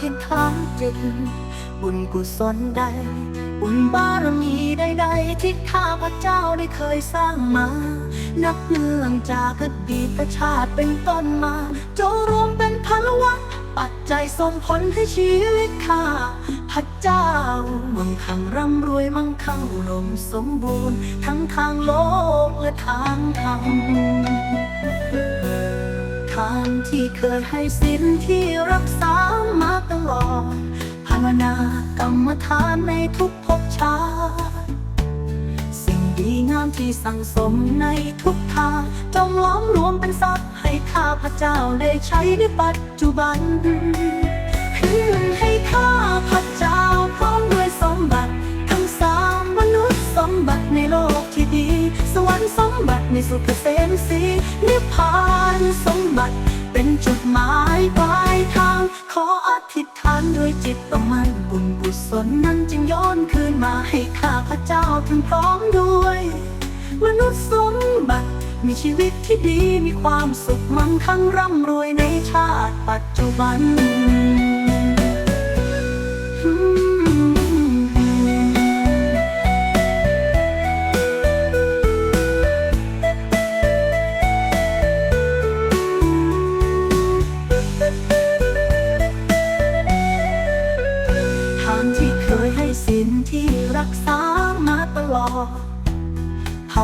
ธิษฐานจิตบุญกุศลใด บุญบารมีใดๆที่ข้าพระเจ้าได้เคยสร้างมา นับเนื่องจากอดีตชาติเป็นต้นมาจงรวมเป็นพลวัตปัจจัยส่งผลให้ชีวิตข้าพระเจ้ามั่งคั่งร่ำรวยมั่งคั่งอุดมสมบูรณ์ ทั้งทางโลกและทางธรรมทางที่เคยให้สินที่รักษา มาตลอดภาวนากรรมฐานในทุกภพชาติสิ่งดีงามที่สั่งสมในทุกทางจงล้อมรวมเป็นทรัพย์ให้ข้าพระเจ้าได้ใช้ในปัจจุบันคืนให้ข้าพระเจ้าพร้อมด้วยสมบัติทั้งสามมนุษย์สมบัติในโลกที่ดี สวรรค์สมบัติในสุขเกษมสีนิพพานสมบัติ เป็นจุดหมายปลายทาง ขออธิษฐานด้วยจิตต้องมันบุญกุศลนั้นจึงย้อนคืนมาให้ข้าพระเจ้าถึงพร้อมด้วยมนุษย์สมบัติมีชีวิตที่ดีมีความสุขมั่งคั่งร่ำรวยในชาติปัจจุบันท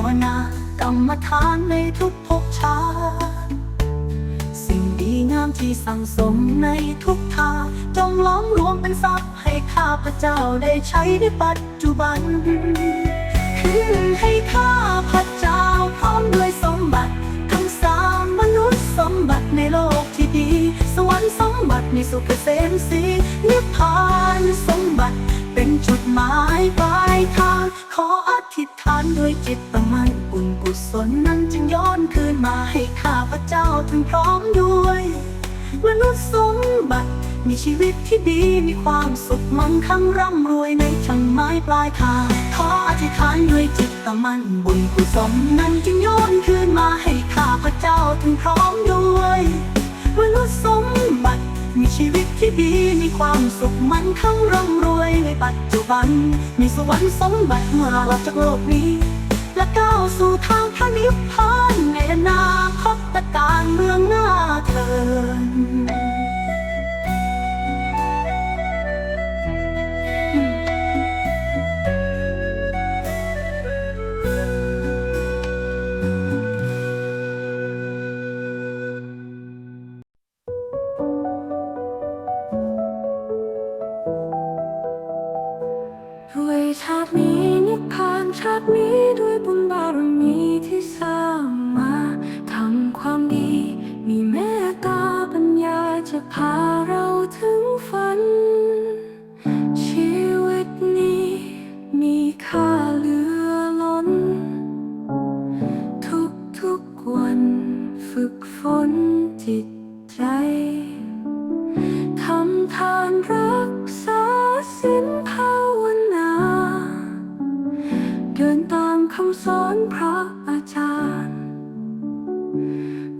าวนา กรรมฐานในทุกภพชาติสิ่งดีงามที่สั่งสมในทุกทาจงล้อมรวมเป็นทรัพย์ให้ข้าพระเจ้าได้ใช้ในปัจจุบัน คืนให้ข้าพระเจ้าพร้อมด้วยสมบัติทั้งสามมนุษย์สมบัติในโลกที่ดี สวรรค์สมบัติในสุขเกษมสีนิพพานสมบัติเป็นจุดหมายปลายทางขอานด้วยจิตประมันบุญกุศลนั้นจึงย้อนคืนมาให้ข้าพระเจ้าถึงพร้อมด้วยมนุษย์สมบัติ มีชีวิตที่ดีมีความสุขมั่งคั่งร่ำรวยในช่างไม้ปลายทางขออธิษฐานด้วยจิตตะมันบุญกุศลนั้นจึงย้อนคืนมาให้ข้าพระเจ้าถึงพร้อม ความสุขมันข้างร่ำรวยในปัจจุบัน มีสวรรค์สมบัติเมื่อเราจากโลกนี้ และก้าวสู่ทางพระนิพพานในอนาคตการเมืองหน้าเถิน ฝึกฝนจิตใจทำทานรักษาศีลภาวนา เดินตามคำสอนพระอาจารย์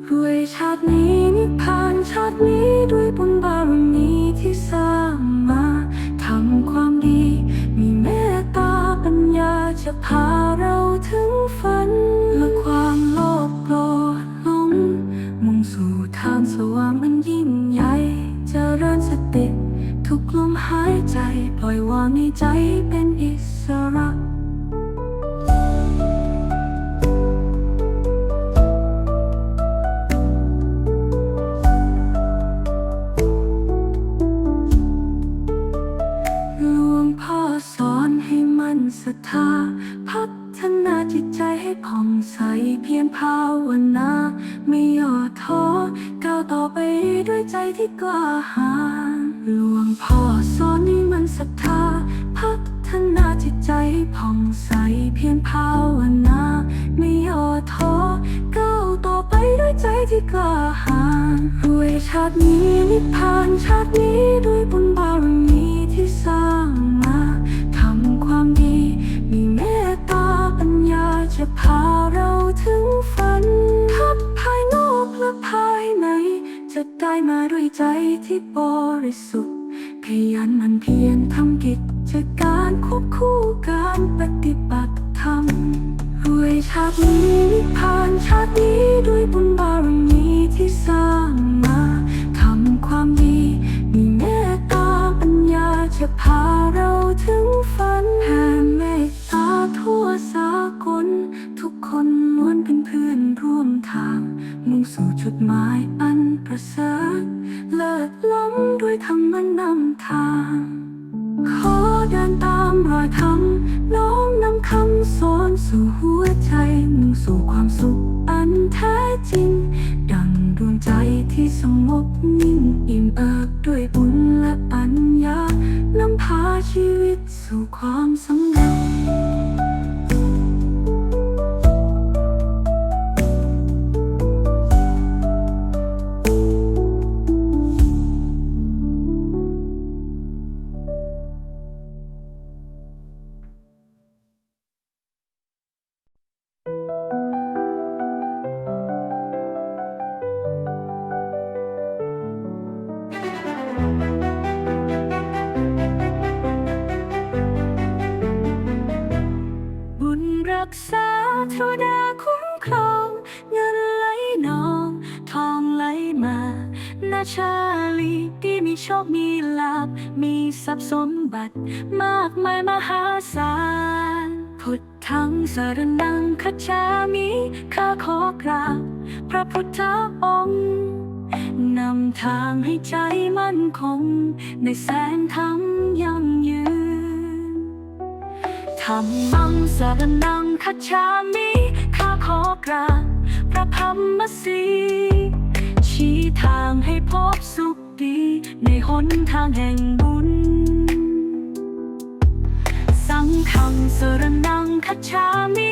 รวยชาตินี้นิพพานชาตินี้ด้วยบุญบารมีที่สร้างมาทำความดี มีเมตตาปัญญาจะพาเรา ต่อไปด้วยใจที่กล้าหาญหลวงพ่อสอนให้มันศรัทธา พัฒนาจิตใจให้ผ่องใสเพียรภาวนาไม่ย่อท้อก้าวต่อไปด้วยใจที่กล้าหาญรวยชาตินี้นิพพานชาตินี้ด้วยบุญบารมีที่สร้างมาทำความดี มีเมตตาปัญญาจะพาเราถึงฝันทับ ภายใน จะได้มาด้วยใจที่บริสุทธิ์ ขยันมันเพียรทำกิจการควบคู่การปฏิบัติธรรมรวยชาตินี้ผ่านชาตินี้ด้วยบุญบารมีที่สร้างมาทำความดีมีเมตตาปัญญาจะพาเราถึงฝันแผ่เมตตาทั่วสากลทุก คนล้วนเป็นเพื่อนร่วมทาง มุ่งสู่จุดหมายอันประเสริฐเลิศล้ำด้วยธรรมนำทาง ขอเดินตามรอยธรรมน้อมนำคำสอนสู่หัวใจ มุ่งสู่ความสุขอันแท้จริง ดังดวงใจที่สงบนิ่งอิ่มเอิบ มีลาภมีทรัพย์สมบัติ มากมายมหาศาล พุทธังสารนังคัจฉามิข้าขอกราบพระพุทธองค์นำทางให้ใจมั่นคง ในแสนธรรมยั่งยืนธรรมังสารนังคัจฉามิข้าขอกราบพระธรรมสีชี้ทางให้พบสุข ดีในหนทางแห่งบุญ สังฆังสรนังคัจฉามิ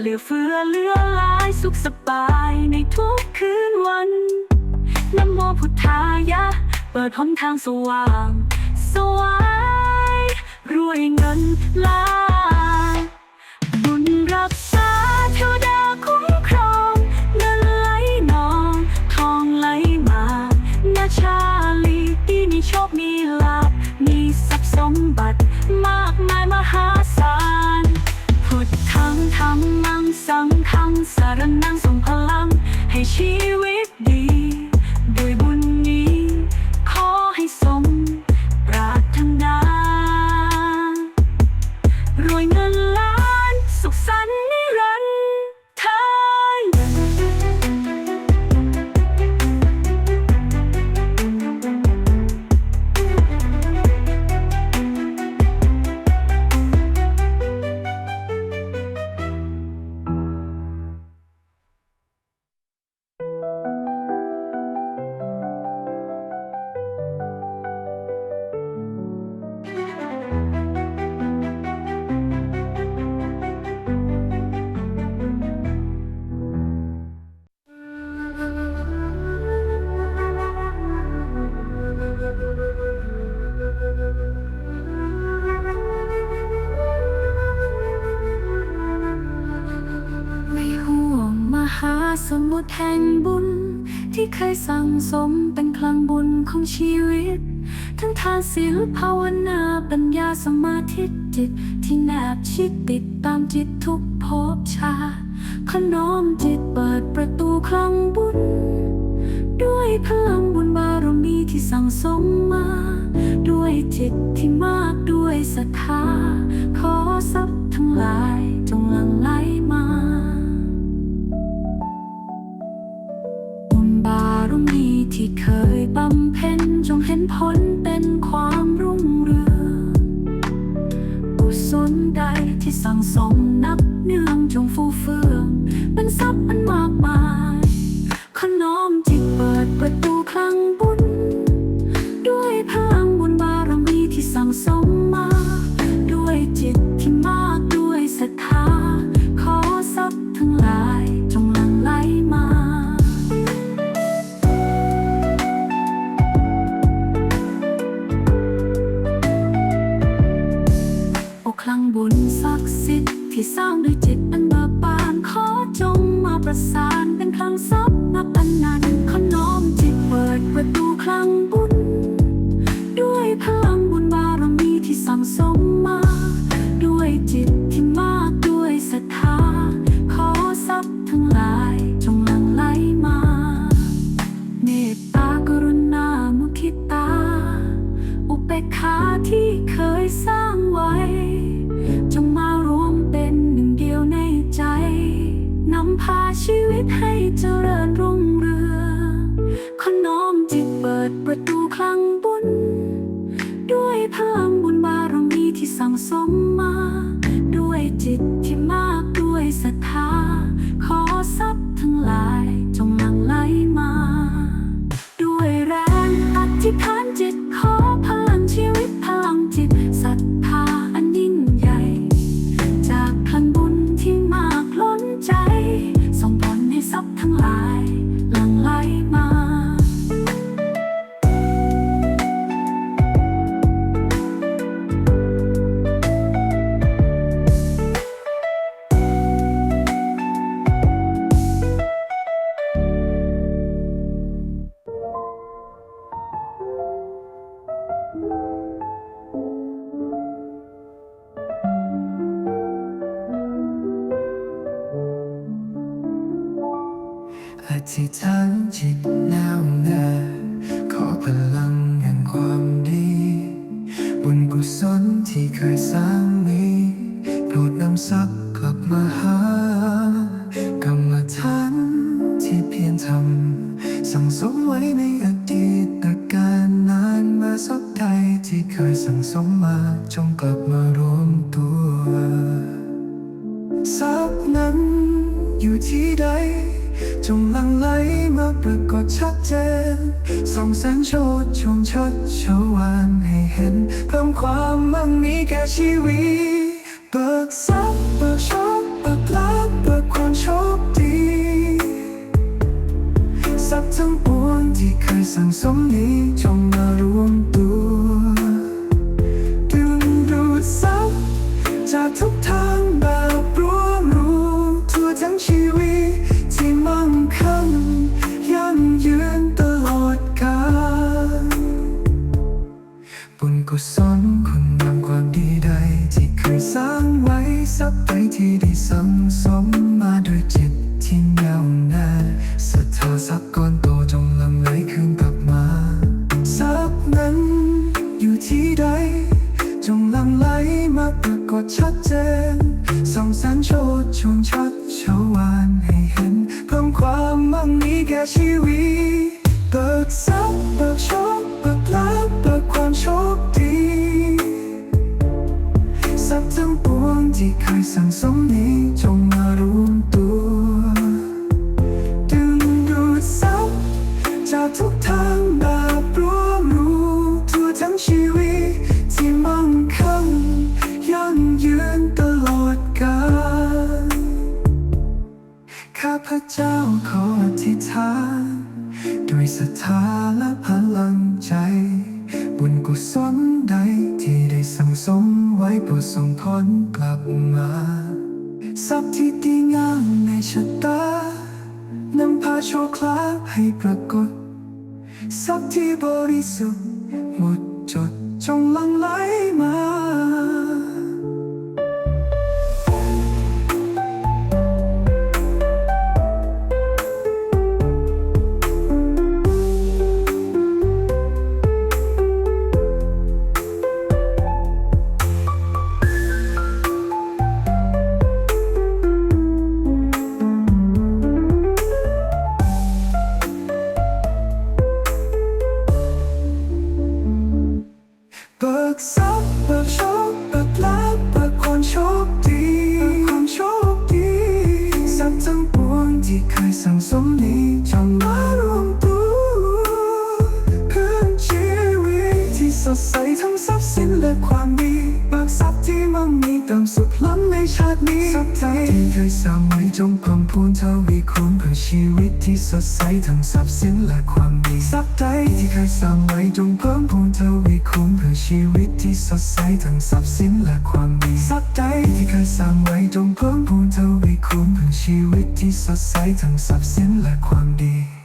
เหลือเฟือเหลือหลายสุขสบายในทุกคืนวันนะโมพุทธายะ เปิดหนทางสว่าง สวายรวยเงินล้าน ธังธรรมังสังฆังสารนังส่งพลังให้ชีวิต ดแห่งบุญ ที่เคยสั่งสมเป็นคลังบุญของชีวิต ทั้งทานศีลภาวนาปัญญาสมาธิจิต ที่แนบชิดติดตามจิตทุกภพชาขน้อมจิตเปิดประตูคลังบุญ ด้วยพลังบุญบารมีที่สั่งสมมา ด้วยจิตที่มากด้วยศรัทธา ที่เคยบำเพ็ญจงเห็นผลเป็นความรุ่งเรืองอุศลใดที่สั่งสมนับเนื่องจงฟูเฟืองเป็นทรัพย์ city ทั้งปวงที่เคยสั่งสมนี้จงมารวมตัวดึงดูดซับจากทุกทางแบบรวมรู้ทั่วทั้งชีวิตที่มั่งคั่งยั่งยืนตลอดกาลบุญกุศลคุณงามความดีใดที่เคยสร้างไว้ซับไปที่ได้สั่งสมมาด้วยจิตที่แน่วแน่ศรัทธาสับ 음. 싹 뒤버리수 무조정 랑라이. คยสร้างไว้จงเพิ่มพูนเท่าวีคูณเพื่อชีวิตที่สดใสทั้งทรัพย์สินและความดีสักใจที่เคยสร้างไว้จงเพิ่มพูนเท่าวีคูณเพื่อชีวิตที่สดใสทั้งทรัพย์สินและความดี